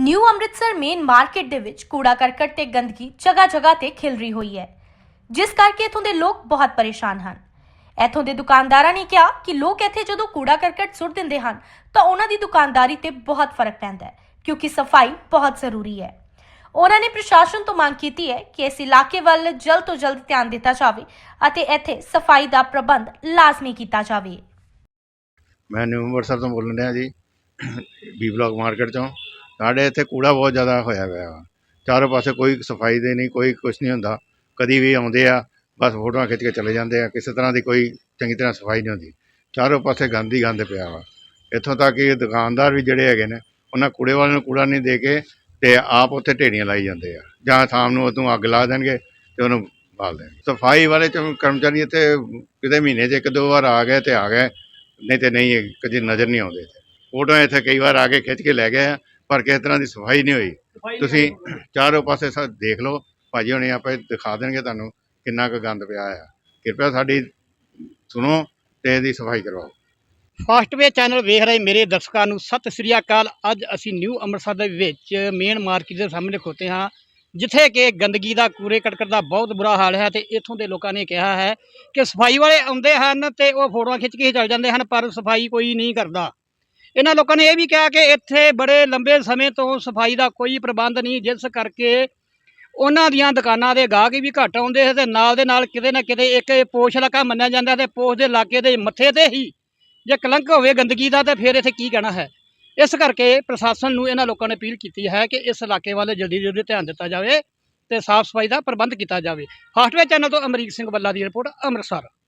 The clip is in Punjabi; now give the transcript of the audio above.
ਨਿਊ ਅੰਮ੍ਰਿਤਸਰ ਮੇਨ ਮਾਰਕੀਟ ਦੇ ਵਿੱਚ ਕੂੜਾ ਕਰਕਟ ਤੇ ਗੰਦਗੀ ਜਗ੍ਹਾ ਜਗ੍ਹਾ ਤੇ ਖਿਲ ਰਹੀ ਹੋਈ ਹੈ। ਜਿਸ ਕਰਕੇ ਇਥੋਂ ਦੇ ਲੋਕ ਬਹੁਤ ਪਰੇਸ਼ਾਨ ਹਨ। ਇਥੋਂ ਦੇ ਦੁਕਾਨਦਾਰਾਂ ਨੇ ਕਿਹਾ ਕਿ ਲੋਕ ਇੱਥੇ ਜਦੋਂ ਕੂੜਾ ਕਰਕਟ ਸੁੱਟ ਦਿੰਦੇ ਹਨ, ਤਾਂ ਉਹਨਾਂ ਦੀ ਦੁਕਾਨਦਾਰੀ ਤੇ ਬਹੁਤ ਫ਼ਰਕ ਪੈਂਦਾ ਹੈ, ਕਿਉਂਕਿ ਸਫ਼ਾਈ ਬਹੁਤ ਜ਼ਰੂਰੀ ਹੈ। ਉਹਨਾਂ ਨੇ ਪ੍ਰਸ਼ਾਸਨ ਤੋਂ ਮੰਗ ਕੀਤੀ ਹੈ ਕਿ ਇਸ ਇਲਾਕੇ ਵੱਲ ਜਲਦ ਤੋਂ ਜਲਦ ਧਿਆਨ ਦਿੱਤਾ ਜਾਵੇ ਅਤੇ ਇੱਥੇ ਸਫ਼ਾਈ ਦਾ ਪ੍ਰਬੰਧ ਲਾਜ਼ਮੀ ਕੀਤਾ ਜਾਵੇ। ਮੈਂ ਨਿਊ ਅੰਮ੍ਰਿਤਸਰ ਤੋਂ ਬੋਲਣ ਰਿਹਾ ਜੀ, ਬੀ ਬਲਾਕ ਮਾਰਕੀਟ ਤੋਂ ਸਾਡੇ ਇੱਥੇ ਕੂੜਾ ਬਹੁਤ ਜ਼ਿਆਦਾ ਹੋਇਆ ਹੋਇਆ ਵਾ। ਚਾਰੋਂ ਪਾਸੇ ਕੋਈ ਸਫ਼ਾਈ ਦੇ ਨਹੀਂ, ਕੋਈ ਕੁਝ ਨਹੀਂ ਹੁੰਦਾ। ਕਦੀ ਵੀ ਆਉਂਦੇ ਆ, ਬਸ ਫੋਟੋਆਂ ਖਿੱਚ ਕੇ ਚਲੇ ਜਾਂਦੇ ਆ, ਕਿਸੇ ਤਰ੍ਹਾਂ ਦੀ ਕੋਈ ਚੰਗੀ ਤਰ੍ਹਾਂ ਸਫ਼ਾਈ ਨਹੀਂ ਹੁੰਦੀ। ਚਾਰੋਂ ਪਾਸੇ ਗੰਦ ਹੀ ਗੰਦ ਪਿਆ ਵਾ। ਇੱਥੋਂ ਤੱਕ ਕਿ ਦੁਕਾਨਦਾਰ ਵੀ ਜਿਹੜੇ ਹੈਗੇ ਨੇ, ਉਹਨਾਂ ਕੂੜੇ ਵਾਲਿਆਂ ਨੂੰ ਕੂੜਾ ਨਹੀਂ ਦੇ ਕੇ ਤੇ ਆਪ ਉੱਥੇ ਢੇੜੀਆਂ ਲਾਈ ਜਾਂਦੇ ਆ। ਜਾਂ ਸ਼ਾਮ ਨੂੰ ਉਦੋਂ ਅੱਗ ਲਾ ਦੇਣਗੇ ਤੇ ਉਹਨੂੰ ਬਾਲ ਦੇਣਗੇ। ਸਫ਼ਾਈ ਵਾਲੇ ਚ ਕਰਮਚਾਰੀ ਇੱਥੇ ਕਿਤੇ ਮਹੀਨੇ 'ਚ ਇੱਕ ਦੋ ਵਾਰ ਆ ਗਏ ਤੇ ਆ ਗਏ, ਨਹੀਂ ਤੇ ਨਹੀਂ ਕਦੇ ਨਜ਼ਰ ਨਹੀਂ ਆਉਂਦੇ ਫੋਟੋਆਂ ਇੱਥੇ ਕਈ ਵਾਰ ਆ ਕੇ ਖਿੱਚ ਕੇ ਲੈ ਗਏ ਆ ਪਰ ਕਿਸੇ ਤਰ੍ਹਾਂ ਦੀ ਸਫ਼ਾਈ ਨਹੀਂ ਹੋਈ। ਤੁਸੀਂ ਚਾਰੋਂ ਪਾਸੇ ਸਭ ਦੇਖ ਲਓ। ਭਾਜੀ ਹੁਣੇ ਆਪੇ ਦਿਖਾ ਦੇਣਗੇ ਤੁਹਾਨੂੰ ਕਿੰਨਾ ਕੁ ਗੰਦ ਪਿਆ ਆ। ਕਿਰਪਾ ਸਾਡੀ ਸੁਣੋ ਤੇ ਇਹਦੀ ਸਫ਼ਾਈ ਕਰਵਾਓ। ਫਾਸਟਵੇ ਚੈਨਲ ਵੇਖ ਰਹੇ ਮੇਰੇ ਦਰਸ਼ਕਾਂ ਨੂੰ ਸਤਿ ਸ੍ਰੀ ਅਕਾਲ। ਅੱਜ ਅਸੀਂ ਨਿਊ ਅੰਮ੍ਰਿਤਸਰ ਦੇ ਵਿੱਚ ਮੇਨ ਮਾਰਕੀਟ ਦੇ ਸਾਹਮਣੇ ਖੋਤੇ ਹਾਂ ਜਿੱਥੇ ਕਿ ਗੰਦਗੀ ਦਾ ਕੂੜੇ ਕਟਕਟ ਦਾ ਬਹੁਤ ਬੁਰਾ ਹਾਲ ਹੈ ਤੇ ਇੱਥੋਂ ਦੇ ਲੋਕਾਂ ਨੇ ਕਿਹਾ ਹੈ ਕਿ ਸਫ਼ਾਈ ਵਾਲੇ ਆਉਂਦੇ ਹਨ ਤੇ ਉਹ ਫੋਟੋਆਂ ਖਿੱਚ ਕੇ ਚੱਲ ਜਾਂਦੇ ਹਨ ਪਰ ਸਫ਼ਾਈ ਕੋਈ ਨਹੀਂ ਕਰਦਾ। ਇਹਨਾਂ ਲੋਕਾਂ ਨੇ ਇਹ ਵੀ ਕਿਹਾ ਕਿ ਇੱਥੇ ਬੜੇ ਲੰਬੇ ਸਮੇਂ ਤੋਂ ਸਫ਼ਾਈ ਦਾ ਕੋਈ ਪ੍ਰਬੰਧ ਨਹੀਂ, ਜਿਸ ਕਰਕੇ ਉਹਨਾਂ ਦੀਆਂ ਦੁਕਾਨਾਂ ਦੇ ਗਾਹਕ ਵੀ ਘੱਟ ਆਉਂਦੇ ਹੈ ਤੇ ਨਾਲ ਦੇ ਨਾਲ ਕਿਤੇ ਨਾ ਕਿਤੇ ਇੱਕ ਪੋਸ਼ ਇਲਾਕਾ ਮੰਨਿਆ ਜਾਂਦਾ ਤੇ ਪੋਸ਼ ਦੇ ਇਲਾਕੇ ਦੇ ਮੱਥੇ ਤੇ ਹੀ ਜੇ ਕਲੰਕ ਹੋਵੇ ਗੰਦਗੀ ਦਾ ਤੇ ਫਿਰ ਇੱਥੇ ਕੀ ਕਹਿਣਾ ਹੈ? ਇਸ ਕਰਕੇ ਪ੍ਰਸ਼ਾਸਨ ਨੂੰ ਇਹਨਾਂ ਲੋਕਾਂ ਨੇ ਅਪੀਲ ਕੀਤੀ ਹੈ ਕਿ ਇਸ ਇਲਾਕੇ ਵੱਲ ਜਲਦੀ ਜਲਦੀ ਧਿਆਨ ਦਿੱਤਾ ਜਾਵੇ ਤੇ ਸਾਫ਼ ਸਫ਼ਾਈ ਦਾ ਪ੍ਰਬੰਧ ਕੀਤਾ ਜਾਵੇ। ਫਾਸਟਵੇ ਚੈਨਲ ਤੋਂ ਅਮਰੀਕ ਸਿੰਘ ਬੱਲਾ ਦੀ ਰਿਪੋਰਟ, ਅੰਮ੍ਰਿਤਸਰ।